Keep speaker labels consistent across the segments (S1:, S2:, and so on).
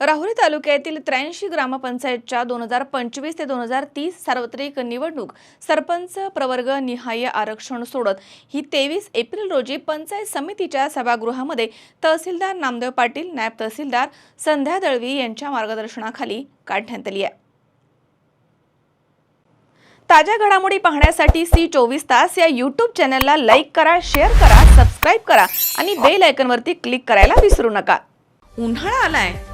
S1: राहुरी तालुक्यातील त्र्याऐंशी ग्रामपंचायतच्या दोन हजार पंचवीस ते दोन हजार तीस सार्वत्रिक निवडणूक सरपंच प्रवर्ग निहाय आरक्षण सोडत ही तेवीस एप्रिल रोजी पंचायत समितीच्या सभागृहामध्ये तहसीलदार नामदेव पाटील नायब तहसीलदार संध्या दळवी यांच्या मार्गदर्शनाखाली काढण्यात आली आहे. ताज्या घडामोडी पाहण्यासाठी सी चोवीस तास या यूट्यूब चॅनलला लाईक करा शेअर करा सबस्क्राईब करा आणि बेल आयकनवरती क्लिक करायला विसरू नका. उन्हाळा आलाय.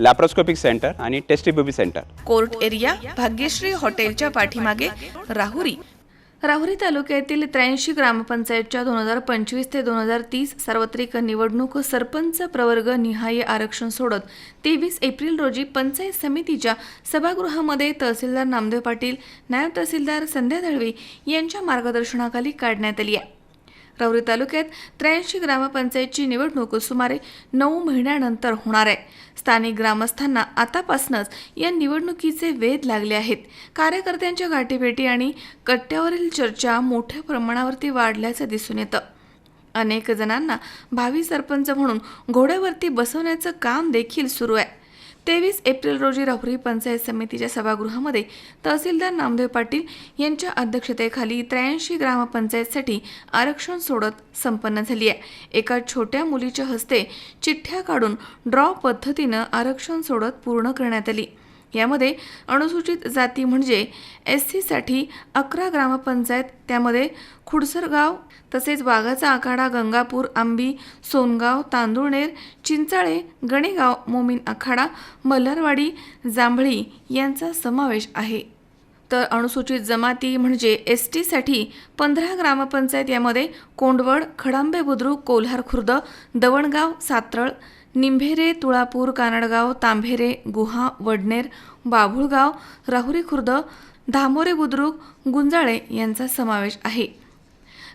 S2: लॅप्रोस्कोपिक सेंटर आणि test tube baby center
S1: court area Bhagyashree हॉटेलच्या पाठीमागे राहुरी. राहुरी तालुक्यातील त्र्याऐंशी ग्रामपंचायतच्या दोन हजार पंचवीस ते दोन हजार तीस सार्वत्रिक निवडणूक सरपंच प्रवर्ग निहाय आरक्षण सोडत तेवीस एप्रिल रोजी पंचायत समितीच्या सभागृहामध्ये तहसीलदार नामदेव पाटील नायब तहसीलदार संध्या दळवी यांच्या मार्गदर्शनाखाली काढण्यात आली आहे. राहुरी तालुक्यात त्र्याऐंशी ग्रामपंचायतची निवडणूक सुमारे नऊ महिन्यानंतर होणार आहे. स्थानिक ग्रामस्थांना आतापासूनच या निवडणुकीचे वेध लागले आहेत. कार्यकर्त्यांच्या गाठीभेटी आणि कट्ट्यावरील चर्चा मोठ्या प्रमाणावरती वाढल्याचं दिसून येतं. अनेक जणांना भावी सरपंच म्हणून घोड्यावरती बसवण्याचं काम देखील सुरू आहे. तेवीस एप्रिल रोजी राहुरी पंचायत समितीच्या सभागृहामध्ये तहसीलदार नामदेव पाटील यांच्या अध्यक्षतेखाली त्र्याऐंशी ग्रामपंचायतसाठी आरक्षण सोडत संपन्न झाली आहे. एका छोट्या मुलीच्या हस्ते चिठ्ठ्या काढून ड्रॉ पद्धतीनं आरक्षण सोडत पूर्ण करण्यात आली. यामध्ये अनुसूचित जाती म्हणजे एस सीसाठी अकरा ग्रामपंचायत त्यामध्ये खुडसरगाव तसेच वाघाचा आखाडा गंगापूर आंबी सोनगाव तांदुळनेर चिंचाळे गणेगाव मोमीन आखाडा मल्हारवाडी जांभळी यांचा समावेश आहे. तर अनुसूचित जमाती म्हणजे एस टीसाठी पंधरा ग्रामपंचायत यामध्ये कोंडवड खडांबे बुद्रुक कोल्हार खुर्द दवणगाव सातरळ निंभेरे तुळापूर कानडगाव तांभेरे गुहा वडनेर बाभुळगाव राहुरी खुर्द धामोरे बुद्रुक गुंजाळे यांचा समावेश आहे.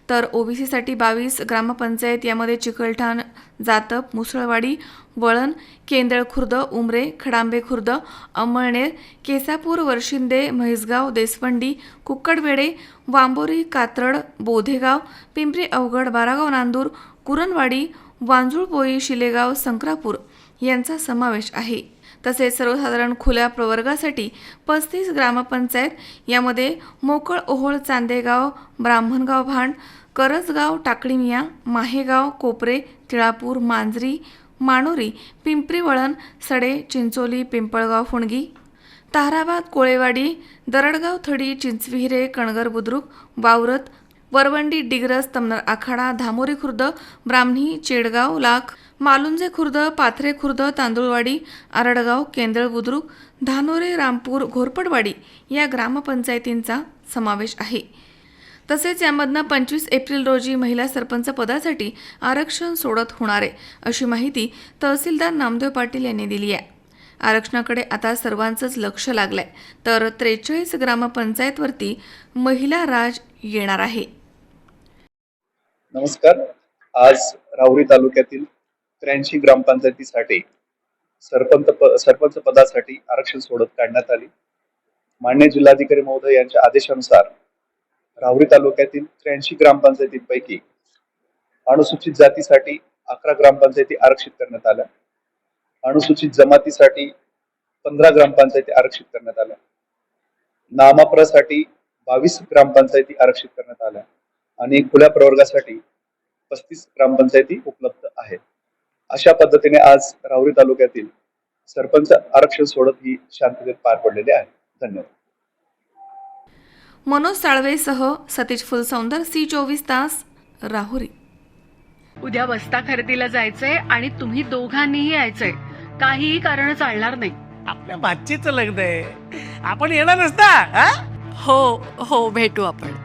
S1: तर ओबीसीसाठी बावीस ग्रामपंचायत यामध्ये चिकलठाण जातप मुसळवाडी वळण केंदळ खुर्द उमरे खडांबे खुर्द अंमळनेर केसापूर वर्शिंदे म्हैसगाव देसवंडी कुक्कडवेडे वांबोरी कात्रड बोधेगाव पिंपरी अवघड बारागाव नांदूर कुरणवाडी वांजुळपोई शिलेगाव संक्रापूर यांचा समावेश आहे. तसेच सर्वसाधारण खुल्या प्रवर्गासाठी पस्तीस ग्रामपंचायत यामध्ये मोकळ ओहोळ चांदेगाव ब्राह्मणगाव भांड करजगाव टाकळीमिया माहेगाव कोपरे तिळापूर मांजरी माणोरी पिंपरी वळण सडे चिंचोली पिंपळगाव फुणगी ताराबाद कोळेवाडी दरडगाव थडी चिंचविहिरे कणगर बुद्रुक वावरत वरवंडी डिग्रस तमनर आखाडा धामोरी खुर्द ब्राह्मणी चेडगाव लाख मालुंजे खुर्द पाथरे खुर्द तांदुळवाडी आरडगाव केंदळ बुद्रुक धानोरे रामपूर घोरपडवाडी या ग्रामपंचायतींचा समावेश आहे. तसेच यामधनं पंचवीस एप्रिल रोजी महिला सरपंच पदासाठी आरक्षण सोडत होणार आहे अशी माहिती तहसीलदार नामदेव पाटील यांनी दिली आहे. आरक्षणाकडे आता सर्वांचंच लक्ष लागलंय. तर त्रेचाळीस ग्रामपंचायतवरती महिला राज येणार आहे.
S3: नमस्कार. आज राहुरी तालुक्यातील त्र्याऐंशी ग्रामपंचायतीसाठी सरपंच प सरपंच पदासाठी आरक्षण सोडत काढण्यात आली. मान्य जिल्हाधिकारी महोदय यांच्या आदेशानुसार राहुरी तालुक्यातील त्र्याऐंशी ग्रामपंचायतींपैकी अनुसूचित जातीसाठी अकरा ग्रामपंचायती आरक्षित करण्यात आल्या. अनुसूचित जमातीसाठी पंधरा ग्रामपंचायती आरक्षित करण्यात आल्या. नामापरासाठी बावीस ग्रामपंचायती आरक्षित करण्यात आल्या. आणि खुल्या प्रवर्गासाठी पस्तीस ग्रामपंचायती उपलब्ध आहेत. अशा पद्धतीने आज राहुरी तालुक्यातील सरपंच आरक्षण सोडत ही शांततेत पार पडलेली आहे. धन्यवाद.
S1: मनोज साळवेसह सतीश फुलसौंदर सी चोवीस तास राहुरी.
S4: उद्या बस्ता खरेदीला जायचंय आणि तुम्ही दोघांनीही यायचंय. काहीही कारण चालणार नाही.
S5: आपल्या भाचीचं लग्न आहे. आपण येणार नसता?
S4: हो हो भेटू आपण.